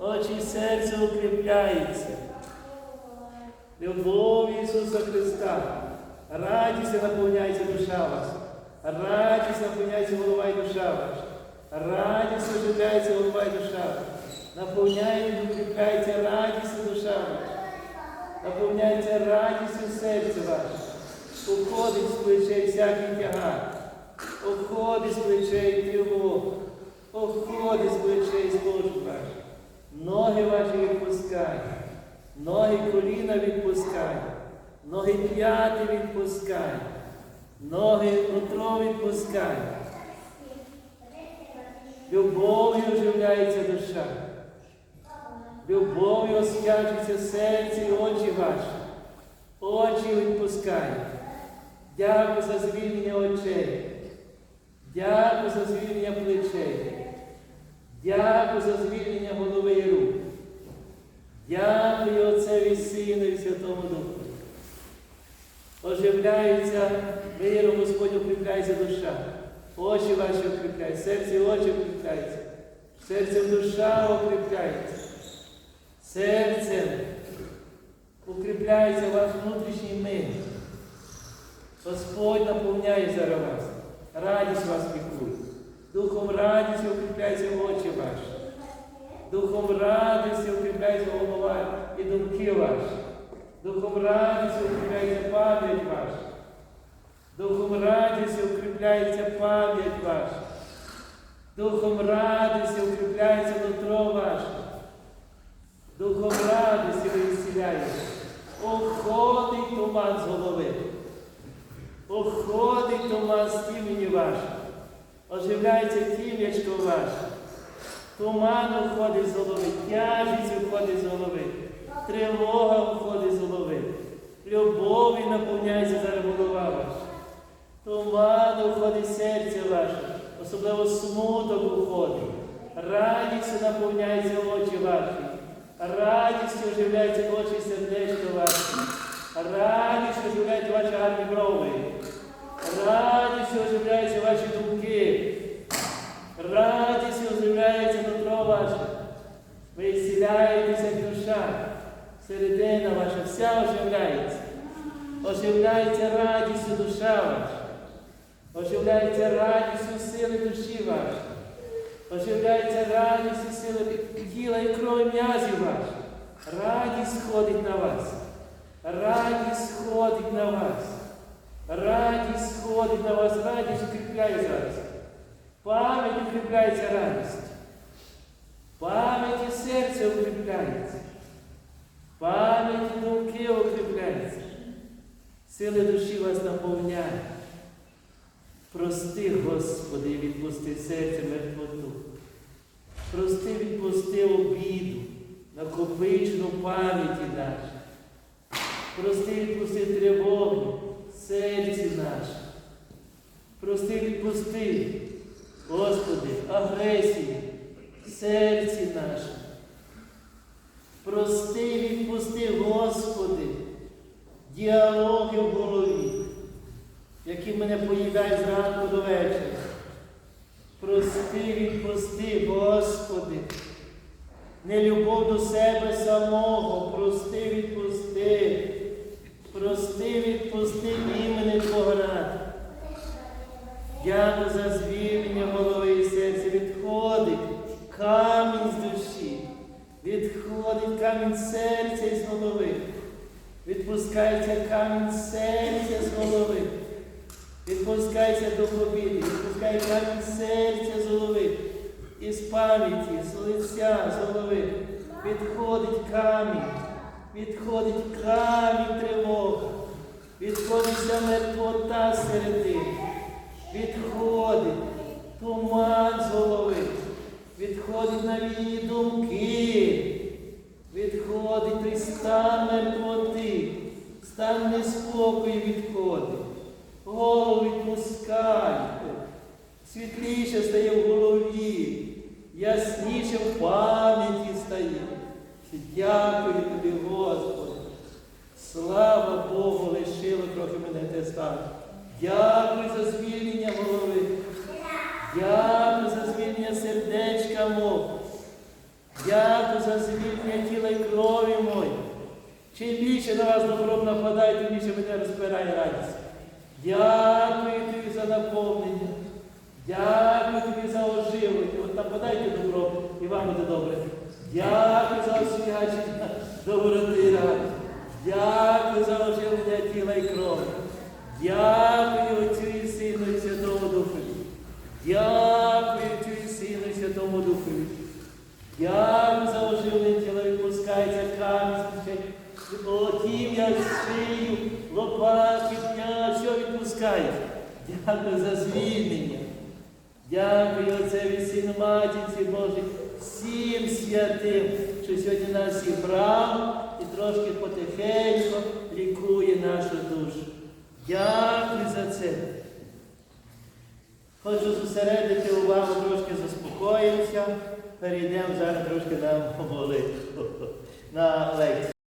очі серця укріпляються. Любов Ісуса Христа. Радість наповняється душа ваша. Радість наповняється голова і душа ваша. Радість оживляється голова і душа ваша. Наповняється, укріпляється радість душа ваша. Наповняється радістю серце ваше. Уходить з плечей всякий тягар. Уходить з плечей тривог. Уходить з плечей зложу ваше. Ноги ваші відпускає. Ноги коліна відпускає. Ноги п'яти відпускає. Ноги нутро відпускає. Любов'ю оживляється душа. Любов'ю освячується серце і очі ваші. Очі відпускає. Дякую за звільнення очей. Дякую за звільнення плечей. Дякую за звільнення голови і. Дякую Отцеві Сину і Святому Духу. Оживляється миром Господь укріпляється душа. Очі ваші укріпляються, серце і очі укріпляються. Серцем душа укріпляється. Серцем укріпляється ваш внутрішній мир. Господь наповняє зараз вас. Радість вас пікує. Духом радості укріпляється очі ваші. Духом радості укріпляється голова і думки ваші. Духом радості укріпляється пам'ять ваша. Духом радості укріпляється пам'ять ваша. Духом радості укріпляється нутро ваше. Духом радості ви ісціляєте. Уходить туман з голови. Уходить туман з тімені ваше. Оживляється тім'ячко ваше. Туман уходить з голови, тяжість уходить з голови, тривога уходить з голови. Любові наповняється зараз голова ваша. Туман уходить з серця ваше, особливо смуток уходить. Радістю наповняються очі ваші. Радістю оживляються очі сердечко ваше. Радістю оживляються ваші гарні брови. Радістю оживляються ваші думки. Радістю оживляється нутро ваше. Ви зціляєтеся душа. Середина ваша вся оживляється. Оживляється радістю душа ваша. Оживляється радістю сили душі вашої. Оживляється радістю сили тіла і крові м'язів ваших. Радість сходить на вас. Радість сходить на вас. Радість сходить на вас, радість укріпляє зараз. Пам'ять укріпляється радість. Пам'ять і серце укріпляється. Пам'ять і думки укріпляються. Сили душі вас наповняють. Прости, Господи, відпусти серце мертвоту. Прости, відпусти обіду, накопичену пам'яті наші. Прости, відпусти тривогу серці наше. Прости, відпусти, Господи, агресію в серці нашому. Прости, відпусти, Господи, діалоги в голові, які мене поїдають зранку до вечора. Прости, відпусти, Господи, нелюбов до себе камінь з душі, відходить камінь серця із голови. Відпускається камінь серця з голови. Відпускається дух обіди, відпускає камінь серця з голови. Із пам'яті, з лиця, з голови. Відходить камінь, відходить камінь тривога, відходить мертвота середини. Відходить туман відходить навіть думки, відходить той стан мертвоти, стан неспокою відходить, голову відпускає, світліше стає в голові, ясніше в пам'яті стає. Дякую тобі, Господи. Слава Богу, лишило трохи мене те стане. Дякую за звільнення голови. Дякую за звільнення сердечка мого. Дякую за звільнення тіла і крові мої. Чим більше на вас добром нападає, тим більше мене розпирає радість. Дякую тобі за наповнення. Дякую тобі за оживлення. От нападайте добро, і вам буде добре. Дякую за освячення доброти і радість. Дякую за оживлення тіла і крові. Дякую Отцю і Сину і Святому Духові. Дякую Отцю і Сину і Святому Духові. Дякую за оживлення тіла відпускається камінь. Тім'я, шию, лопатки, дня, все відпускає. Дякую за звільнення. Дякую Отцеві Сину Матінці Божій, всім святим, що сьогодні нас зібрав і трошки потихеньку лікує нашу душу. Дякую за це. Хочу зосередити увагу, трошки заспокоїмося. Перейдемо зараз трошки на молитву, на лекцію.